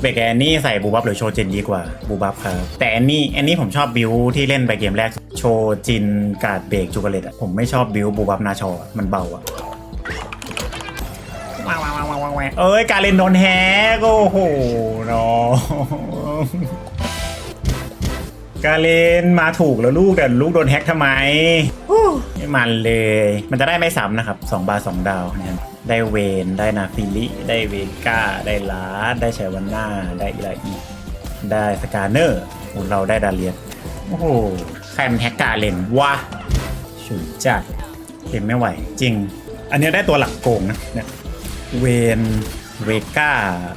เบรกแอนนี่ใส่บูบับหรือโชจินดีกว่าบูบับครับแต่แอนนี่แอนนี่ผมชอบบิวที่เล่นไปเกมแรกโชจินกาดเบรกจูกาเลตอะผมไม่ชอบบิวบูบับนาชอมันเบาอะว้าวว้าวว้าวว้าวว้าวเอ้ยการเล่นโดนแฮกโอ้โหน้องการเล่นมาถูกแล้วลูกแต่ลูกโดนแฮกทำไมอู้ไม่มันเลย มันจะได้ไม่ซ้ำนะครับ 2 บาท2ดาวนะครับ ได้เวนได้นาฟิลิ ได้เวก้า ได้ลาได้ชัยวันนาได้อิลาอีได้สกาเนอร์เราได้ดาเลียนโอ้โห ใครมันแฮกการเล่นวะฉุนจัดเล่นไม่ไหว จริง อันเนี้ยได้ตัวหลักโกงนะเนี่ยเวนเวก้า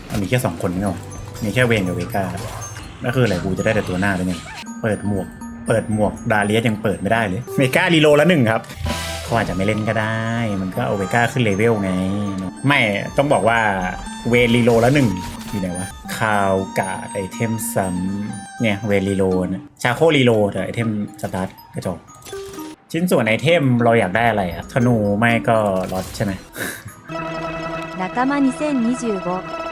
มันมีแค่สองคนเนาะมีแค่เวนกับเวก้าก็คืออะไรกูจะได้แต่ตัวหน้าไปเนี่ยเปิดหมวก เปิดหมวกดาเลียสยังเปิดไม่ได้เลยเวก้ารีโลละหนึ่งครับ เขาอาจจะไม่เล่นก็ได้ มันก็เอาเวก้าขึ้นเลเวลไง ไม่ต้องบอกว่าเวรีโลละหนึ่งอยู่ไหนวะคาวกาไอเทมซัมเนี่ยเวรีโลนะชาโครีโลแต่ไอเทมสตาร์ทกระจกชิ้นส่วนไอเทมเราอยากได้อะไรอะธนูไม่ก็ลอตใช่ไหม仲間2025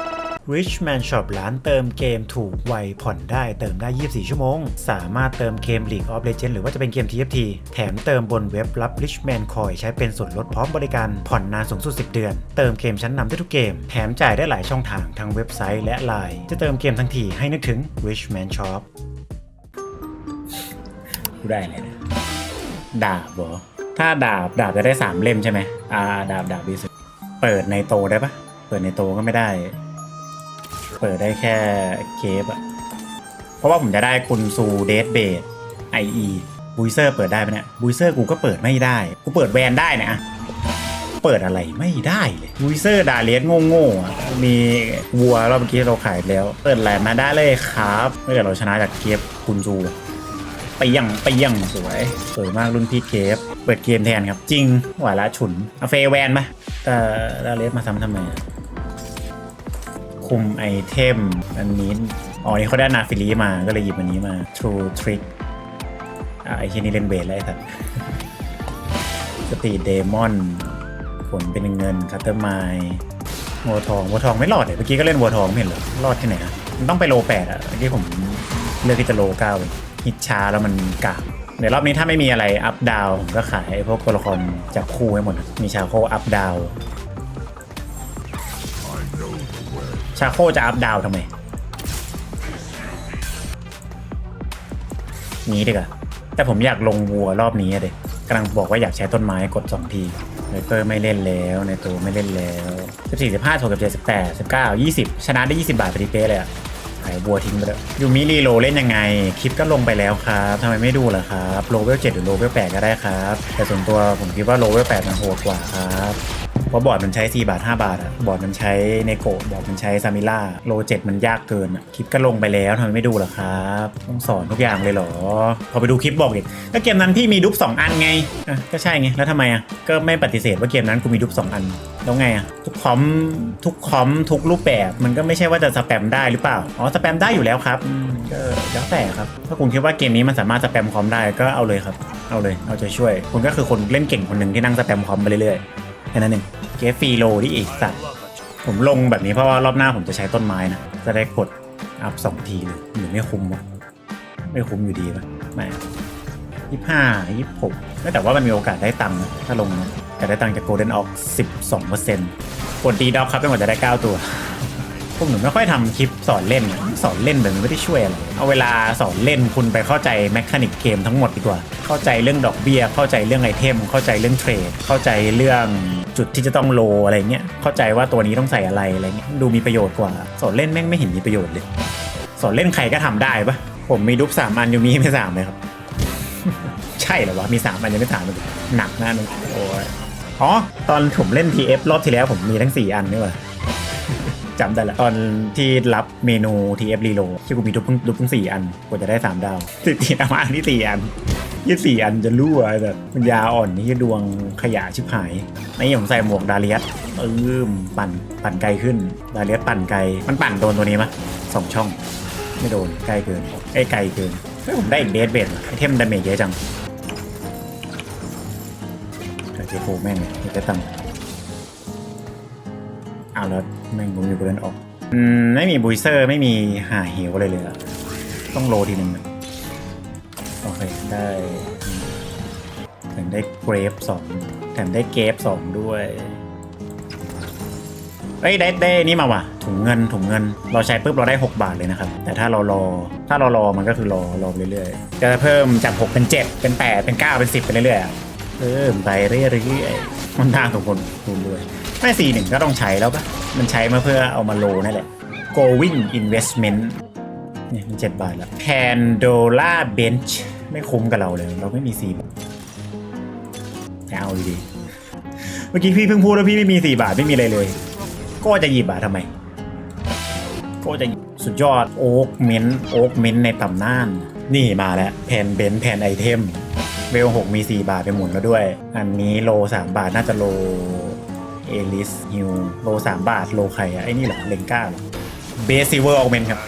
Richman Shop ร้านเติมเกมถูกไวผ่อนได้เติมได้ 24 ชั่วโมง สามารถเติมเกม League of Legends หรือว่าจะเป็นเกม TFT แถมเติมบนเว็บรับ Richman Coin ใช้เป็นส่วนลดพร้อมบริการผ่อนนานสูงสุด 10 เดือน เติมเกมชั้นนำได้ทุกเกม แถมจ่ายได้หลายช่องทางทั้งเว็บไซต์และ Line จะเติมเกมทั้งทีให้นึกถึง Richman Shop กูได้เลยนะดาบเหรอถ้าดาบดาบจะได้3เล่มใช่ไหมอ่าดาบดาบดีสุดเปิดในโตได้ปะเปิดในโตก็ไม่ได้ เปิดได้แค่เคปอะเพราะว่าผมจะได้คุณซูเดทเบดไอเอบุยเซอร์เปิดได้ไหมเนี่ยบุยเซอร์กูก็เปิดไม่ได้ กูเปิดแวนได้นะเปิดอะไรไม่ได้เลยบุยเซอร์ดาเลียสโง่ๆมีวัวรอบเมื่อกี้เราขายแล้ว เปิดแหลมมาได้เลยครับเมื่อเกิดเราชนะจากเกฟคุณซูไปยังไปยังสวย สวยมากรุ่นพี่เกฟเปิดเกมแทนครับ จริงหวาละฉุนเอาเฟแวนไหมแต่ดาเลสมาซ้ำทำไม คุมไอเทม อันนี้อ๋อนี่เขาได้นาฟิลีมาก็เลยหยิบอันนี้มา True Trick อะไอเคนนี่เล่นเบสแล้วไอ้สัตว์สตีเดมอนผลเป็นเงินคัตเตอร์ไมวัวทองวัวทองไม่รอดเลยเมื่อกี้ก็เล่นวัวทองไม่เห็นเหรอรอดที่ไหนอะมันต้องไปโลแปดอะเมื่อกี้ผมเลือกที่จะโลเก้าเลยฮิตช้าแล้วมันกากเดี๋ยวรอบนี้ถ้าไม่มีอะไรอัพดาวผมก็ขายพวกตัวละครจับคู่ให้หมด มีชาโคอัพดาว ชาโคจะอัพดาวทำไมนี้ดีกว่าแต่ผมอยากลงวัวรอบนี้อะเด็กกำลังบอกว่าอยากใช้ต้นไม้กด2ทีไวเปอร์ไม่เล่นแล้วในตัวไม่เล่นแล้ว14 15ถกกับ7 18 19 20ชนะได้20บาทพอดีเป๊ะเลยอะขายบัวทิ้งไปเลยยูมิรีโลเล่นยังไง คลิปก็ลงไปแล้วครับทำไมไม่ดูล่ะครับ โลเวล7หรือโลเวล8ก็ได้ครับ แต่ส่วนตัวผมคิดว่าโลเวล8มันโหดกว่าครับ เพราะบอร์ดมันใช้ 4 บาท 5 บาทอะบอร์ดมันใช้เนโกะบอร์ดมันใช้ซามิล่าโลเจ็ดมันยากเกินอะคลิปก็ลงไปแล้วทำไมไม่ดูล่ะครับ ต้องสอนทุกอย่างเลยเหรอ พอไปดูคลิปบอกอีกก็เกมนั้นพี่มีดุ๊บ2อันไงอะก็ใช่ไงแล้วทำไมอะก็ไม่ปฏิเสธว่าเกมนั้นกูมีดุ๊บ2อันแล้วไงอะทุกคอมทุกคอมทุกรูปแบบมันก็ไม่ใช่ว่าจะสแปมได้หรือเปล่าอ๋อสแปมได้อยู่แล้วครับอืมก็แล้วแต่ครับถ้าคุณคิดว่าเกมนี้มันสามารถสแปมคอมได้ก็เอาเลยครับ เอาเลยเอาใจช่วย คุณก็คือคนเล่นเก่งคนหนึ่งที่นั่งสแปมคอมไปเรื่อยๆแค่นั้นเอง เกฟฟรีโลที่อีกสัตว์ผมลงแบบนี้เพราะว่ารอบหน้าผมจะใช้ต้นไม้นะ จะได้กดอัพสองทีเลยหรือไม่คุ้มวะไม่คุ้มอยู่ดีปะไม่ยี่ห้ายี่หกแต่ว่ามันมีโอกาสได้ตังค์นะถ้าลงนะแต่ได้ตังค์จากโกลเด้นออกสิบสองเปอร์เซ็นต์กดดีด็อกครับจนกว่าจะได้เก้าตัวพวกหนูไม่ค่อยทำคลิปสอนเล่นอะสอนเล่นแบบนี้ไม่ได้ช่วยอะไรเอาเวลาสอนเล่นคุณไปเข้าใจแมคานิกเกมทั้งหมดดีกว่า เข้าใจเรื่องดอกเบี้ย เข้าใจเรื่องไอเทม เข้าใจเรื่องเทรด เข้าใจเรื่อง จุดที่จะต้องโลอะไรเงี้ยเข้าใจว่าตัวนี้ต้องใส่อะไรอะไรเงี้ยดูมีประโยชน์กว่า สอนเล่นแม่งไม่เห็นมีประโยชน์เลย สอนเล่นใครก็ทำได้ปะผมมีดุ๊บสามอันยูมีไม่สามเลยครับ ใช่เหรอวะมีสามอันยังไม่สามเลยหนักนะนึงโอ้ยอ๋อตอนผมเล่น TF รอบที่แล้วผมมีทั้ง 4 อันนี่ว่าจำได้ละตอนที่รับเมนู TF Reload ที่กูมีทุกทุกทั้งสี่อันกว่าจะได้ 3 ดาวติดติดเอามาอันที่สี่อัน ยี่สี่อันจะรั่วแบบมันยาอ่อนนี่ดวงขยะชิบหายนี่ผมใส่หมวกดาเลียสเอิมปั่นปั่นไกลขึ้น ดาเลียสปั่นไกล มันปั่นโดนตัวนี้มะสองช่อง ไม่โดนใกล้เกินไอ้ไกลเกินเฮ้ยผมได้อีกเดสเบดไอเทมดาเมจเยอะจังเจโฟแม่งเลยจะตังเอาแล้วแม่งผมอยู่บนนั้นออก อืม ไม่มีบุยเซอร์ไม่มีหาเหวอะไรเลยอะต้องโลทีหนึ่ง อเคได้แถมได้เกรฟสองแถมได้เกรฟสองด้วยเอ้ยได้ได้นี่มาว่ะถุงเงินถุงเงิน เราใช้ปุ๊บเราได้ 6 บาทเลยนะครับ แต่ถ้าเรารอถ้าเรารอมันก็คือรอรอเรื่อยๆจะเพิ่มจาก 6 เป็น 7 เป็น 8 เป็น 9 เป็น 10 ไปเรื่อยๆเพิ่มไปเรื่อยๆมันทางของคนคุณด้วยไม่สี่หนึ่งก็ต้องใช้แล้วปะมันใช้มาเพื่อเอามาโลนั่นแหละ going investment เนี่ยมันเจ็ดบาทแล้ว Pandora Bench ไม่คุ้มกับเราเลย เราไม่มีสี่บาทแต่เอาดีเมื่อกี้พี่เพิ่งพูดว่าพี่ไม่มีสี่บาทไม่มีอะไรเลย ก็จะหยิบอะทำไม ก็จะสุดยอดโอ๊กเมนโอ๊กเมนในตำนาน นี่มาแล้วแผ่นเบนซ์แผ่นไอเทมเวลหกมี4บาทไปหมุนแล้วด้วย อันนี้โล3บาทน่าจะโลเอลิสฮิวโล3บาทโลใครอะไอ้นี่เหรอเลนก้าเหรอเบสซิเวอร์ออกเมนครับ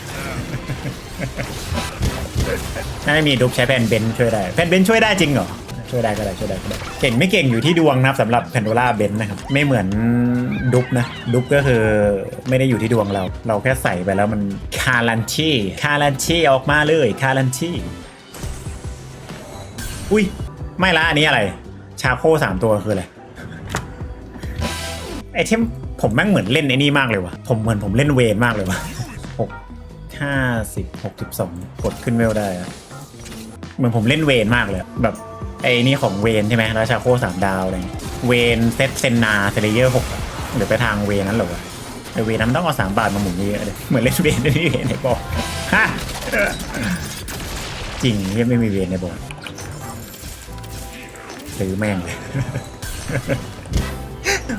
ไม่มีดุ๊กใช้แผ่นเบนช่วยได้แผ่นเบนช่วยได้จริงเหรอช่วยได้ก็ได้ช่วยได้ก็ได้เก่งไม่เก่งอยู่ที่ดวงนะครับสำหรับแพนโดล่าเบนนะครับไม่เหมือนดุ๊กนะดุ๊กก็คือไม่ได้อยู่ที่ดวงเรา เราแค่ใส่ไปแล้วมันคารันชีคารันชีออกมาเลยคารันชีอุ้ยไม่ละอันนี้อะไร ชาโคสามตัวคืออะไรไอเทมผมแม่งเหมือนเล่นไอ้นี่มากเลยวะผมเหมือนผมเล่นเวนมากเลยวะ ห้าสิบหกสิบสองกดขึ้นเวลได้อะเหมือนผมเล่นเวนมากเลยอะแบบไอ้นี่ของเวนใช่ไหมราชาโคสามดาวอะไรเงี้ยเวนเซตเซนนาเซเลเยอร์หกเดี๋ยวไปทางเวนนั้นเหรอวะไอเวนนั้นต้องเอาสามบาทมาหมุนเยอะเลยเหมือนเล่นเวนในนี่เวนในบอกฮะจริงยังไม่มีเวนในบอกซื้อแม่งเลย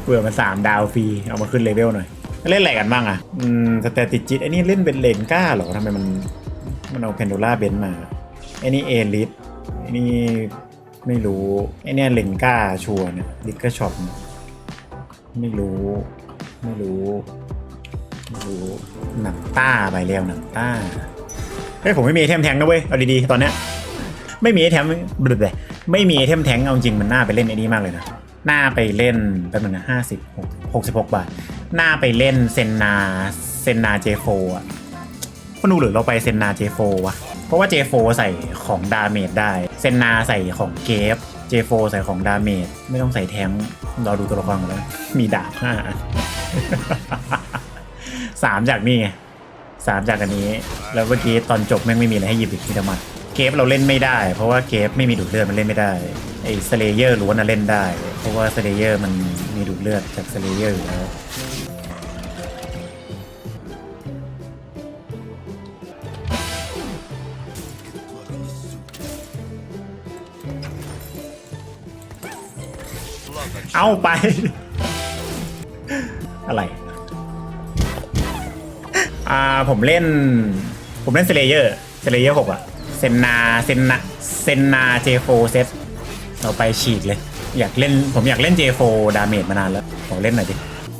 เผื่อมันสามดาวฟรีเอามาขึ้นเลเวลหน่อย เล่นอะไรกันบ้างอะอืมสเตติจิตไอ้นี่เล่นเป็นเลนก้าเหรอทำไมมันมันเอาเพนดูล่าเบนมาไอ้นี่เอลิสไอ้นี่ไม่รู้ไอ้นี่เลนก้าชัวร์เนี่ยลิกก็ช็อปเนี่ยไม่รู้ไม่รู้ไม่รู้หนังต้าไปแล้วหนังต้าเฮ้ยผมไม่มีไอเทมแทงนะเว้ยเอาดีๆตอนเนี้ยไม่มีไอเทมบลึดเลยไม่มีไอเทมแทงเอาจริงมันน่าไปเล่นไอ้นี่มากเลยนะหน้าไปเล่นแป๊บนึงนะห้าสิบหกหกสิบหกบาท หน้าไปเล่นเซนนาเซนนาเจโฟอะคนดูหรือเราไปเซนนาเจโฟวะ เพราะว่าเจโฟใส่ของดาเมจได้ เซนนาใส่ของเกฟเจโฟใส่ของดาเมจไม่ต้องใส่แทงเราดูตัวละครกันแล้วมีดาบห้าสามจากนี่ไงสามจากอันนี้ แล้วเมื่อกี้ตอนจบแม่งไม่มีอะไรให้หยิบอีกมีแต่หมัดเกฟเราเล่นไม่ได้ เพราะว่าเกฟไม่มีดูดเลือดมันเล่นไม่ได้ไอ้สเลเยอร์ล้วนน่ะเล่นได้ เพราะว่าสเลเยอร์มันมีดูดเลือดจากสเลเยอร์อยู่แล้ว เอาไป อะไร อ่าผมเล่น ผมเล่นเซเลเยอร์เซเลเยอร์หกอะเซนนาเซนนาเซนนาเจโฟเซตเราไปฉีกเลย อยากเล่นผมอยากเล่นเจโฟดาเมจมานานแล้วขอเล่นหน่อยดิ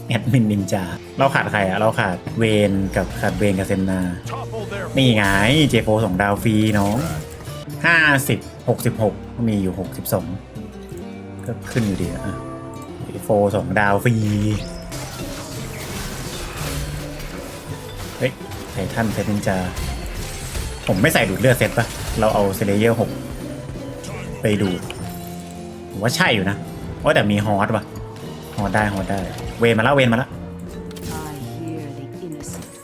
แอดมินนินจาเราขาดใครอะเราขาดเวนกับขาดเวนกับเซนนา นี่ไงเจโฟสองดาวฟรีน้องห้าสิบหกสิบหกมีอยู่หกสิบสองก็ขึ้นอยู่ดีอะ โฟสองดาวฟรี เฮ้ยไททันเซตนินจา ผมไม่ใส่ดูดเลือดเซตปะเราเอาเซเลเยอร์หกไปดูดผมว่าใช่อยู่นะว่าแต่มีฮอตปะฮอตได้ฮอตได้ เวนมาแล้วเวนมาแล้ว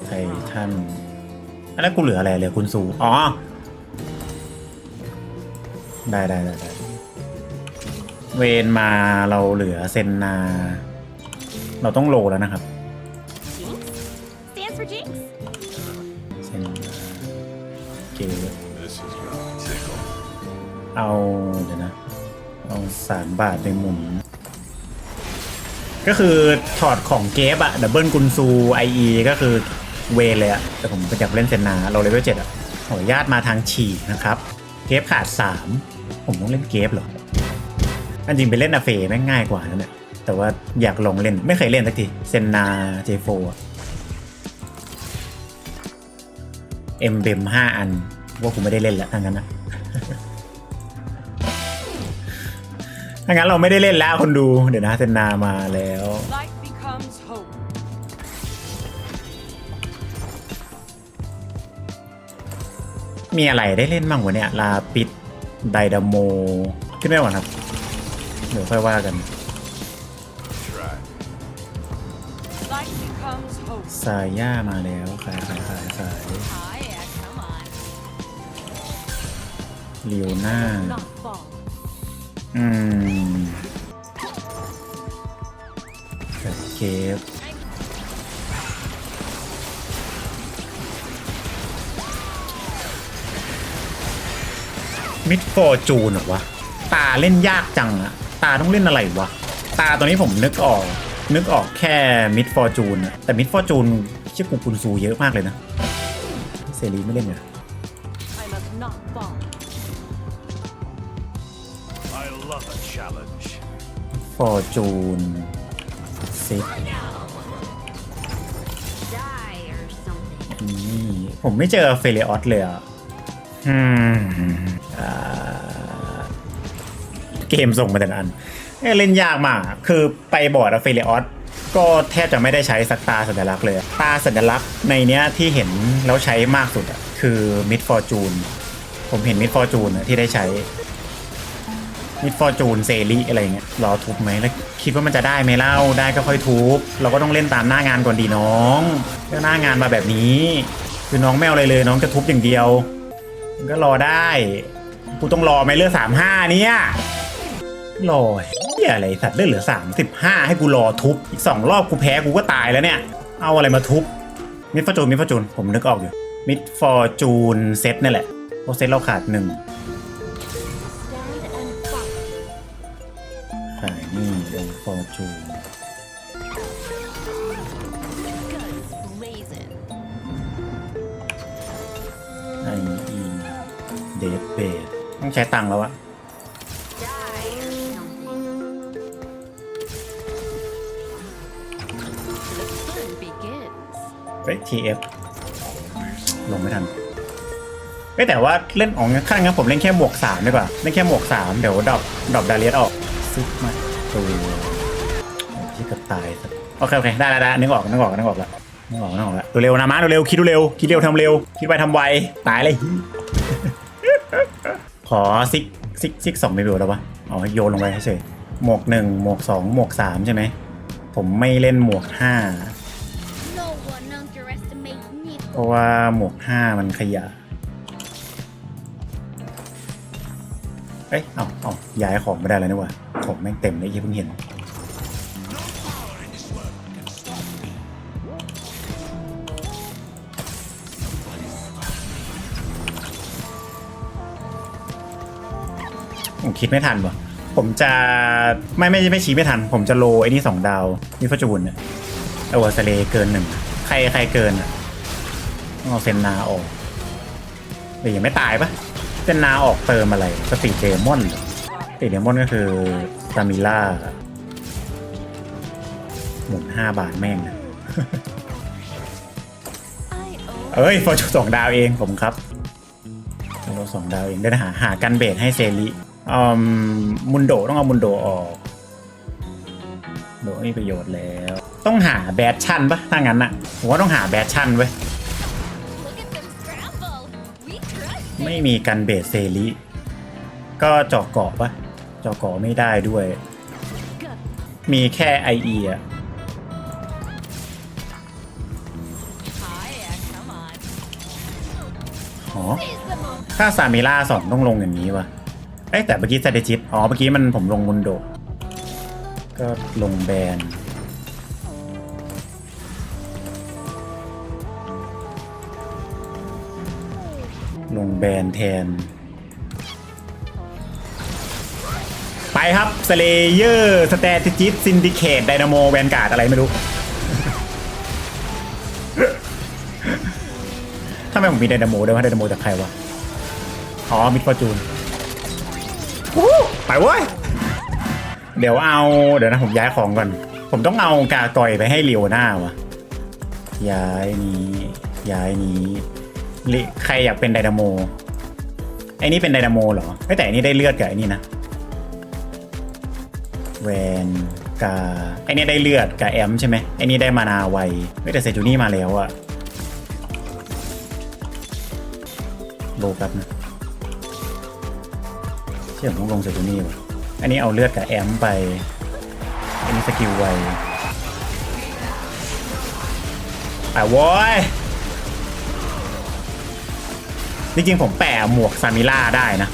ไททันอันนั้นกูเหลืออะไรเหลือคุณซูอ๋อ ได้ได้ได้ เวนมาเราเหลือเซนนา เราต้องโลแล้วนะครับ Stands for Jinx เซนนาเก This is gonna tickle. เอาเดี๋ยวนะ เอาสามบาทไปหมุน ก็คือถอดของเกฟอะดับเบิลกุนซูไอก็คือเวรเลยอะแต่ผมอยากเล่นเซนนา เราเลเวลเจ็ดอะขออนุญาตมาทางฉีกนะครับ เกฟขาดสามผมต้องเล่นเกฟเหรอ อันจริงไปเล่นอาเฟ่แม่งง่ายกว่านั่นแหละแต่ว่าอยากลองเล่นไม่เคยเล่นสักทีเซนนาเจโฟเอ็มเบมห้าอันว่าผมไม่ได้เล่นและทั้งนั้นนะถ้างั้นเราไม่ได้เล่นแล้วคนดู เดี๋ยวนะเซนนามาแล้วมีอะไรได้เล่นบ้างวะเนี่ย ลาปิดไดดามโม ขึ้นได้หรครับ เดี๋ยวค่อยว่ากัน Try. Light becomes hope. ซายย่ามาแล้วขายขายขายขายเลียวหน้า อืมแบบเคฟมิดฟอร์จูนเหรอวะ ตาเล่นยากจังอะ ตาต้องเล่นอะไรวะ ตาตัวนี้ผมนึกออก นึกออกแค่มิดฟอร์จูนแต่มิดฟอร์จูนเชื่อกูกุนซูเยอะมากเลยนะ เซรีไม่เล่นเหรอ I must not fall. I love a challenge. ฟอร์จูนซิก Die or something. นี่ผมไม่เจอเฟเรออสเลยอะอืมอ่า เกมส่งมาแต่ละอันเล่นยากมาก คือไปบอร์ดอะเฟเรออสก็แทบจะไม่ได้ใช้สักตาสัญลักษณ์เลย ตาสัญลักษณ์ในเนี้ยที่เห็นแล้วใช้มากสุดอะคือมิดฟอร์จูนผมเห็นมิดฟอร์จูนที่ได้ใช้มิดฟอร์จูนเซรีอะไรเงี้ยรอทุบไหมแล้วคิดว่ามันจะได้ไหมเล่าได้ก็ค่อยทุบเราก็ต้องเล่นตามหน้างานก่อนดีน้องก็หน้างานมาแบบนี้ คือน้องไม่เอาอะไรเลยน้องจะทุบอย่างเดียวก็รอได้กูต้องรอไหมเลือดสามห้าเนี่ย รอเหียอะไรสัตว์เลือดเหลือสามสิบห้าให้กูรอทุบ อีกสองรอบกูแพ้กูก็ตายแล้วเนี่ย เอาอะไรมาทุบ มิดฟอร์จูน มิดฟอร์จูน ผมนึกออกอยู่ มิดฟอร์จูนเซตนี่นแหละเพราะเซตเราขาดหนึ่งขายนี่ลงฟอร์จูนไอเดทเบดต้องใช้ตังค์แล้วอะ TF ลงไม่ทันเอ้ยแต่ว่าเล่นอองั้นข้างงั้นผมเล่นแค่หมวกสามดีกว่าเล่นแค่หมวกสามเดี๋ยวดรอปดรอปดาเลียสออกซึกมาตัวที่เกับตายโอเคโอเคได้ได้ได้นึกออกนึกออกนึกออกล้วนึกออกนึกออกแล้วเร็วนะมาเร็วคิดเร็วคิดเร็วทำเร็วคิดไวทำไวตายเลยขอซิกซิกซิกสองไม่เบลแล้ววะอาให้โยนลงไปเฉยหมวกหนึ่งหมวกสองหมวกสามใช่ไหมผมไม่เล่นหมวกห้า ราะว่าหมวกห้ามันขยะเอ้ยเอาเอาย้ายของไม่ได้แล้วนี่หว่าของแม่งเต็มเลยยี่เพิ่งเห็น ผมคิดไม่ทันว่ะ ผมจะไม่ไม่ไม่ชี้ไม่ทัน ผมจะโลไอ้นี่สองดาวนี่ฟจูนเนี่ยเอวาสเลเกินหนึ่ง ใครใครเกินอะ ต้องเอาเซนนาออกเดี๋ยวยังไม่ตายปะเซนนาออกเติมอะไรสติเดมอนเหรอสติเดมอนก็คือซามิล่าหมุนห้าบาทแม่งนะ I owe เอ้ยฟอร์จูนสองดาวเองผมครับเราสองดาวเองได้หาหากันเบสให้เซรีอืมมุนโดต้องเอามุนโดออกโดไม่มีประโยชน์แล้ว ต้องหาแบดชั่นปะถ้างั้นอะผมว่าต้องหาแบดชั่นเว้ย ไม่มีกันเบสเซรีก็เจาะเกาะปะเจาะเกาะไม่ได้ด้วย มีแค่ไอเออะ Hiya, come on. อ๋อถ้าซามิล่าสองต้องลงอย่างนี้วะเอ้แต่เมื่อกี้สเตจิตอ๋อ เมื่อกี้มันผมลงมุนโด ก็ลงแบน ลงแบนแทน ไปครับสเลเยอร์สเตติจิตซินดิเคตไดนาโมแวนการ์ดอะไรไม่รู้ทำไมผมมีไดนาโมด้วยวะไดนาโมจากใครวะ อ๋อมิดฟอร์จูนไปเว้ย เดี๋ยวเอา เดี๋ยวนะผมย้ายของก่อน ผมต้องเอากากอยไปให้เลียวหน้าวะย้ายนี้ ย้ายนี้ ใครอยากเป็นไดนาโมไอ้นี่เป็นไดนาโมเหรอไม่แต่อันนี้ได้เลือดกับไอ้นี่นะแวนกาไอ้นี่ได้เลือดกับแอมใช่ไหมไอ้นี่ได้มานาไวไม่แต่เซจูนี่มาแล้วอะโลแป๊บนะเชื่อผมต้องลงเซตูนี่ว่ะอันนี้เอาเลือดกับแอมไปอันนี้สกิลไวอะโว้ย จริงๆผมแปะหมวกซามิล่าได้นะ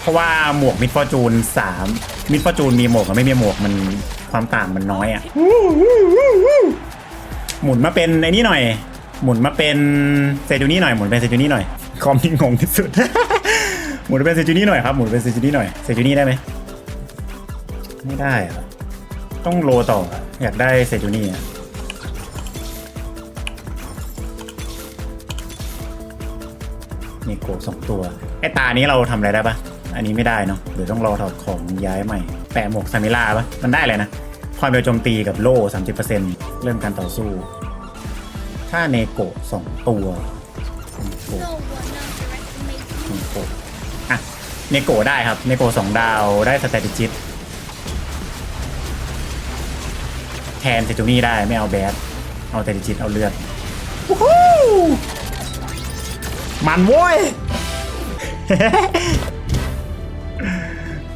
เพราะว่าหมวกมิดฟอร์จูนสามมิดฟอร์จูนมีหมวกกับไม่มีหมวกมันความต่างมันน้อยอะ่ะหมุนมาเป็นไอ้นี่หน่อย หมุนมาเป็นเซจูนี่หน่อยหมุนเป็นเซจูนี่หน่อยคอมที่งงที่สุด หมุนเป็นเซจูนี่หน่อยครับหมุนเป็นเซจูนี่หน่อยเซจูนี่ได้ไหมไม่ได้อะต้องโลต่ออะอยากได้เซจูนี่อะ นี่โกสองตัวไอตานี้เราทำอะไรได้ปะอันนี้ไม่ได้เนาะเดี๋ยวต้องรอถอดของย้ายใหม่ แปะหมวกซามิล่าปะมันได้เลยนะ ความเร็วโจมตีกับโล่ 30%เริ่มการต่อสู้ ถ้าเนโกสองตัวเนโกเนโกอะเนโกได้ครับ เนโกสองดาวได้สเตติจิตแทนเซจูนี่ได้ไม่เอาแบดเอาสเตติจิตเอาเลือดวู้ มันโว้ย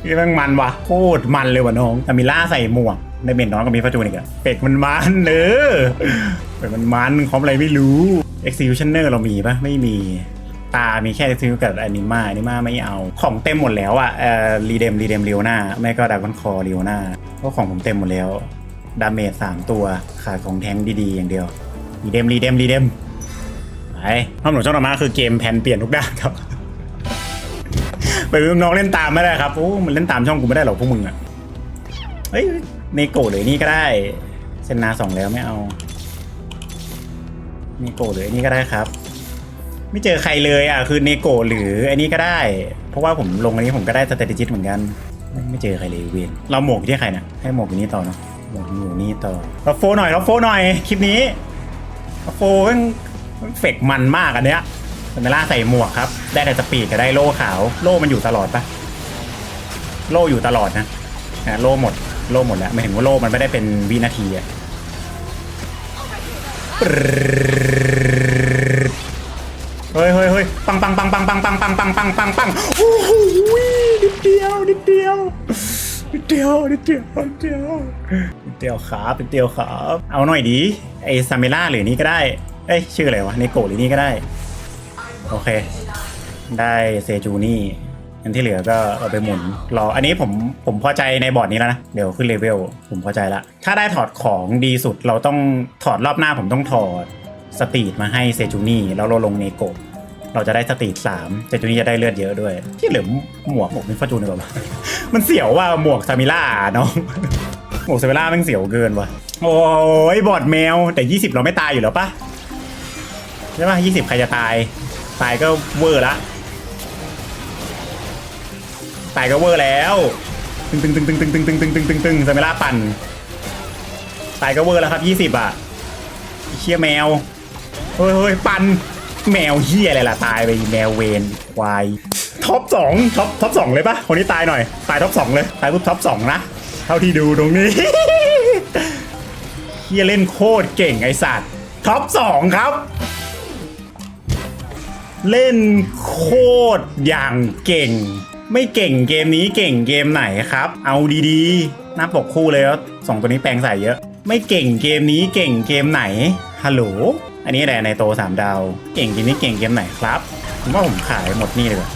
นี่แม่งมันวะโคตรมันเลยวะน้องแต่มีล่าใส่หมวกในเมนน้อยก็มีฟาจูนอีกอะเป็ดมันมันเออเป็ดมันมันคอมอะไรไม่รู้ executioner เรามีปะไม่มีตา มีแค่ execute กับอนิมาอนิมาไม่เอา ของเต็มหมดแล้วอะเอ่อรีเดม รีเดมเรียวนาไม่ก็ดักวันคอเรียวนาเพราะของผมเต็มหมดแล้ว ดาเมจสามตัว ขาดของแทงดีๆ อย่างเดียว รีเดม รีเดม รีเดม ไปห้องหนูช่องธรรมะคือเกมแผนเปลี่ยนทุกด้านครับ ไปน้องเล่นตามไม่ได้ครับโอ้มันเล่นตามช่องกูไม่ได้หรอกพวกมึงอะเฮ้ยเนโกะหรือนี่ก็ได้เซนนาสองแล้วไม่เอาเนโกะหรืออันนี้ก็ได้ครับ ไม่เจอใครเลยอะคือเนโกะหรืออันนี้ก็ได้ เพราะว่าผมลงอันนี้ผมก็ได้สเตติจิตเหมือนกัน ไม่เจอใครเลยเวนเราหมวกอยู่ที่ใครนะให้หมวกอยู่นี่ต่อเนาะหมวกอยู่นี่ต่อเราโฟหน่อยเราโฟหน่อยคลิปนี้เราโฟแม่ง เฟกมันมากอันเนี้ยเมล่าใส่หมวกครับ ได้แต่สปีดกับได้โล่ขาว โล่มันอยู่ตลอดปะโล่อยู่ตลอดนะอะโล่หมด โล่หมดแล้วไม่ถึงว่าโล่มันไม่ได้เป็นวินาทีอะเฮ้ยเฮ้ยเฮ้ยปังปังปังปังปังปังปังปังปังปังปังโอ้โหนิดเดียวนิดเดียวนิดเดียวนิดเดียวนิดเดียวนิดเดียวครับนิดเดียวครับเอาหน่อยดีไอซาเมล่าหรือนี่ก็ได้ เอ้ยชื่ออะไรวะเนโกะหรือนี่ก็ได้ โอเค ได้เซจูนี่อันที่เหลือก็เอาไปหมุนรออันนี้ผมผมพอใจในบอร์ดนี้แล้วนะ เดี๋ยวขึ้นเลเวลผมพอใจละ ถ้าได้ถอดของดีสุดเราต้องถอดรอบหน้าผมต้องถอดสตรีทมาให้เซจูนี่แล้วเราลงเนโกะเราจะได้สตรีทสามเซจูนี่จะได้เลือดเยอะด้วย ที่เหลือหมวกหมวกมิฟาจูนดีกว่ามันเสียวว่าหมวกซามิล่าน้องหมวกซามิล่าม่งเสียวเกินว่ะโอ้ยบอร์ดแมวแต่ 20 เราไม่ตายอยู่แล้วปะ ใช่ป่ะยี่สิบใครจะตาย ตายก็เวอร์ละ ตายก็เวอร์แล้ว ตึงตึงตึงตึงตึงตึงตึงตึงตึงตึงตึงซาเมล่าปั่น ตายก็เวอร์แล้วครับยี่สิบอะเชี่ยแมว เฮ้ยเฮ้ยปั่น แมวเฮียอะไรล่ะ ตายไปแมวเวนควาย ท็อปสองท็อปท็อปสองเลยปะคนนี้ตายหน่อย ตายท็อปสองเลย ตายปุ๊บท็อปสองนะ เท่าที่ดูตรงนี้เฮียเล่นโคตรเก่งไอสัตว์ท็อปสองครับ เล่นโคตรอย่างเก่ง ไม่เก่งเกมนี้เก่งเกมไหนครับ เอาดีๆหน้าปกคู่เลยแล้วสองตัวนี้แปลงใส่เยอะ ไม่เก่งเกมนี้เก่งเกมไหนฮัลโหลอันนี้แหละในโตสามดาว เก่งเกมนี้เก่งเกมไหนครับผมว่าผมขายหมดนี่เลยวะ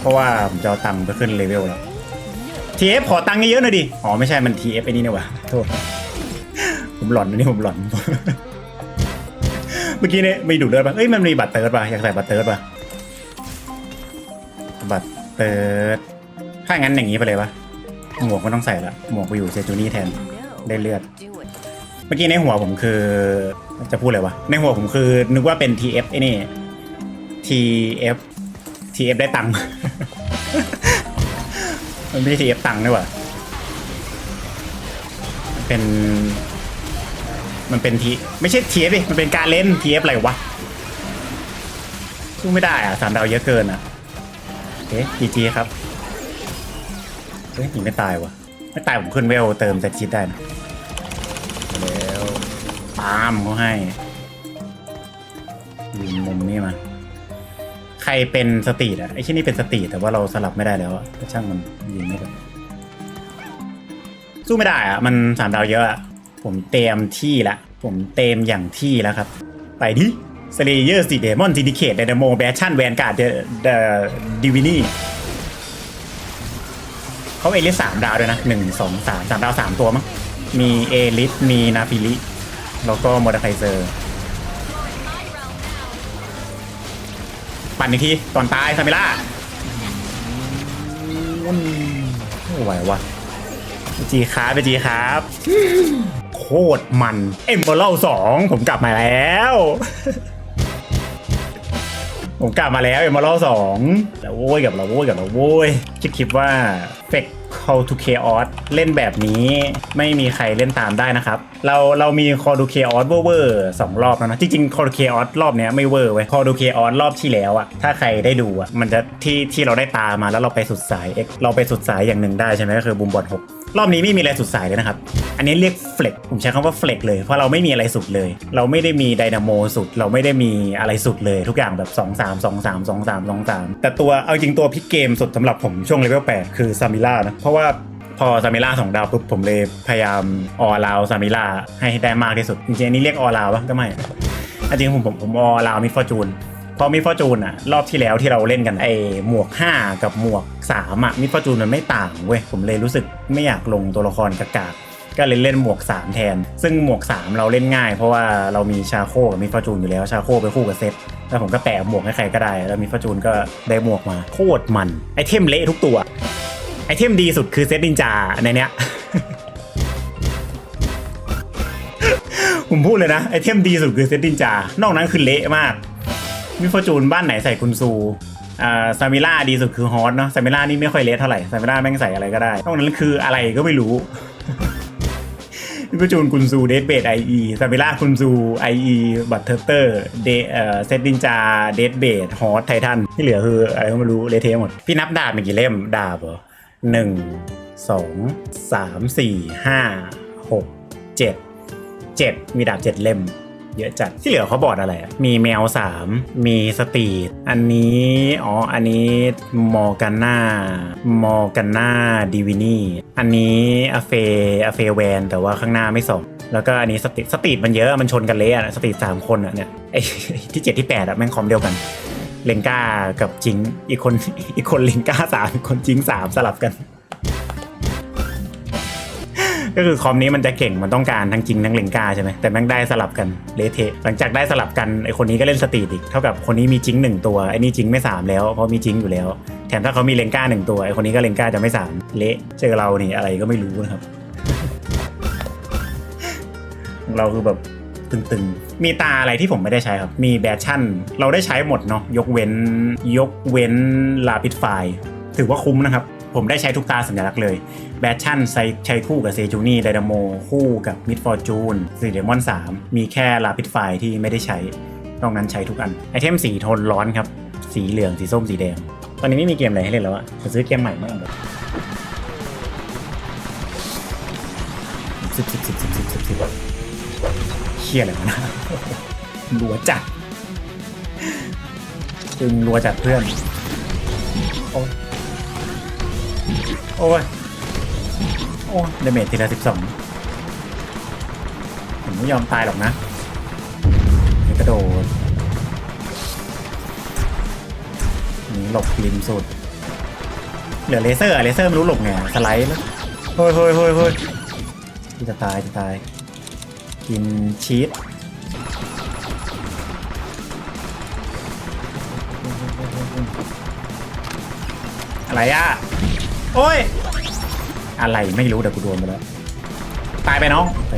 เพราะว่าผมจะเอาตังค์ไปขึ้นเลเวลแล้ว TF ขอตังค์เยอะๆหน่อยดิ อ๋อ ไม่ใช่มัน TF ไอ้นี่นี่วะโทษ ผมหลอนอันนี้ผมหลอน เมื่อกี้เนี่ยมีดูดเลือดป่ะเอ้ยมันมีบัตรเติร์ดป่ะอยากใส่บัตรเติร์ดป่ะบัตรเติร์ดถ้างั้นอย่างนี้ไปเลยป่ะหมวกไม่ต้องใส่ละหมวกไปอยู่เซจูนี่แทนได้เลือด เมื่อกี้ในหัวผมคือจะพูดอะไรวะในหัวผมคือนึกว่าเป็น TF ไอ้นี่ TF TF ได้ตังค์มันไม่ใช่ TF ตังค์ด้วยวะเป็น มันเป็นทีไม่ใช่ TF ดิมันเป็นการเล่น TF อะไรวะสู้ไม่ได้อะสามดาวเยอะเกินอะเอ๊ะ GG ครับเฮ้ยยิงไม่ตายวะไม่ตายผมขึ้นเวลเติมแต่ชิดได้นะแล้วปามเขาให้ยืนมุมนี่มาใครเป็นสตรีทอะไอ้ที่นี่เป็นสตรีทแต่ว่าเราสลับไม่ได้แล้วอะช่างมันยิงไม่ได้สู้ไม่ได้อะมันสามดาวเยอะอะ ผมเต็มที่ละ ผมเต็มอย่างที่แล้วครับ ไปดิสเลเยอร์สีเดมอนซินิเคตไดนโมแบชชั่นแวนการ์ดเดดิวินี่เขาเอลิสสามดาวด้วยนะหนึ่งสองสามสามดาวสามตัวมั้งมีเอลิสมีนาฟิลิแล้วก็โมดาไคเซอร์ปั่นอีกทีก่อนตายซามิล่าไม่ไหววะไปจีครับไปจีครับ โคตรมันเอ็มเบอร์สองผมกลับมาแล้ว ผมกลับมาแล้วเอ็มเบอร์สองแล้วโว้ยกับเราโว้ยกับเราโว้ยคิดคิดว่าเฟก Call to Chaos เล่นแบบนี้ไม่มีใครเล่นตามได้นะครับ เราเรามี Call to Chaos เวอร์เวอร์สองรอบแล้วนะ จริงๆ Call to Chaos รอบเนี้ยไม่เวอร์เว้ย Call to Chaos รอบที่แล้วอะถ้าใครได้ดูอะมันจะที่ที่เราได้ตามมาแล้วเราไปสุดสาย X เราไปสุดสายอย่างหนึ่งได้ใช่ไหมก็คือบูมบอล6 รอบนี้ไม่มีอะไรสุดสายเลยนะครับ อันนี้เรียกเฟล็กผมใช้คำว่าเฟล็กเลย เพราะเราไม่มีอะไรสุดเลย เราไม่ได้มีไดนาโมสุด เราไม่ได้มีอะไรสุดเลย ทุกอย่างแบบ 2 3 2 3 2 3 2 3 แต่ตัวเอาจริงตัวพิกเกมสุดสำหรับผมช่วงเลเวล8คือซามิล่านะ เพราะว่าพอซามิล่าสองดาวปุ๊บผมเลยพยายามออลาวซามิล่าให้ได้มากที่สุด จริงๆอันนี้เรียกออลาวปะก็ไม่จริงผมผมผมออลาวมิฟอร์จูน พอมิฟอร์จูนอะรอบที่แล้วที่เราเล่นกันไอหมวก 5 กับหมวก 3อะมิฟอร์จูนมันไม่ต่างเว้ยผมเลยรู้สึกไม่อยากลงตัวละครกากาก็เลยเล่นหมวก 3 แทน ซึ่งหมวก 3 เราเล่นง่าย เพราะว่าเรามีชาโคกับมิฟอร์จูนอยู่แล้วชาโคไปคู่กับเซตแล้วผมก็แปะหมวกให้ใครก็ได้ แล้วมิฟอร์จูนก็ได้หมวกมาโคตรมันไอเทมเละทุกตัวไอเทมดีสุดคือเซตนินจาในเนี้ยผมพูดเลยนะไอเทมดีสุดคือเซตนินจานอกนั้นคือเละมาก มิฟอร์จูนบ้านไหนใส่กุนซูอ่าซามิล่าดีสุดคือฮอตเนาะซามิล่านี่ไม่ค่อยเละเท่าไหร่ซามิล่าแม่งใส่อะไรก็ได้นอกนั้นคืออะไรก็ไม่รู้มิฟอร์จูนกุนซูเดดเบดไอเอซามิล่ากุนซูไอเอบัตเทอร์เตอร์เดเอ่อเซตดินจาเดดเบดฮอตไททันที่เหลือคืออะไรก็ไม่รู้เลเทหมดพี่นับดาบมีกี่เล่มดาบเหรอหนึ่งสองสามสี่ห้าหกเจ็ดเจ็ดมีดาบเจ็ดเล่ม เยอะจัดที่เหลือเขาบอร์ดอะไรมีแมว 3 มีสตรีทอันนี้อ๋ออันนี้มอร์กาน่ามอร์กาน่าดิวินีอันนี้อเฟอเฟแวนแต่ว่าข้างหน้าไม่ส่งแล้วก็อันนี้สตรีทสตรีทมันเยอะมันชนกันเละอะสตรีทสามคนอะเนี่ยไอ้ที่7ที่8อะแม่งคอมเดียวกันเลงก้ากับจิงอีกคนอีกคนเลงก้าสามคนจิงสามสลับกัน ก็คือคอมนี้มันจะเก่งมันต้องการทั้งจริงทั้งเลงกาใช่ไหมแต่แม่งได้สลับกันเละเทะหลังจากได้สลับกันไอคนนี้ก็เล่นสตรีทอีกเท่ากับคนนี้มีจิงหนึ่งตัวไอนี่จิงไม่สามแล้วเพราะมีจิงอยู่แล้ว แถมถ้าเขามีเลงกาหนึ่งตัวไอคนนี้ก็เลงกาจะไม่สามเละเจอเรานี่อะไรก็ไม่รู้นะครับเราคือแบบตึงๆ มีตาอะไรที่ผมไม่ได้ใช้ครับ มีแบชชั่น เราได้ใช้หมดเนาะ ยกเว้น ยกเว้นลาปิดไฟ ถือว่าคุ้มนะครับ ผมได้ใช้ทุกตาสัญลักษณ์เลย แบชชั่นใช้ใช้คู่กับเซจูนี่ไดนาโมคู่กับมิดฟอร์จูนซีเดมอน3 มีแค่ลาปิดไฟที่ไม่ได้ใช้นอกนั้นใช้ทุกอัน ไอเทมสีโทนร้อนครับ สีเหลืองสีส้มสีแดง ตอนนี้ไม่มีเกมอะไรให้เล่นแล้วอะจะซื้อเกมใหม่มากเลยสิบสิบสิบสิบสิบสิบสิบเชี่ยอะไรวะนะรัวจัดจึงรัวจัดเพื่อน โอ้ยโอ้ย โอ้ยเดเมจทีละสิบสองผมไม่ยอมตายหรอกนะกระโดดนี่หลบริมสุด เหลือเลเซอร์อะเลเซอร์ไม่รู้หลบไงสไลด์แล้วเฮ้ยเฮ้ยเฮ้ยเฮ้ยจะตายจะตาย กินชีสอะไรอะ โอ้ย อะไรไม่รู้แต่กูโดนไปแล้ว ตายไปน้องไป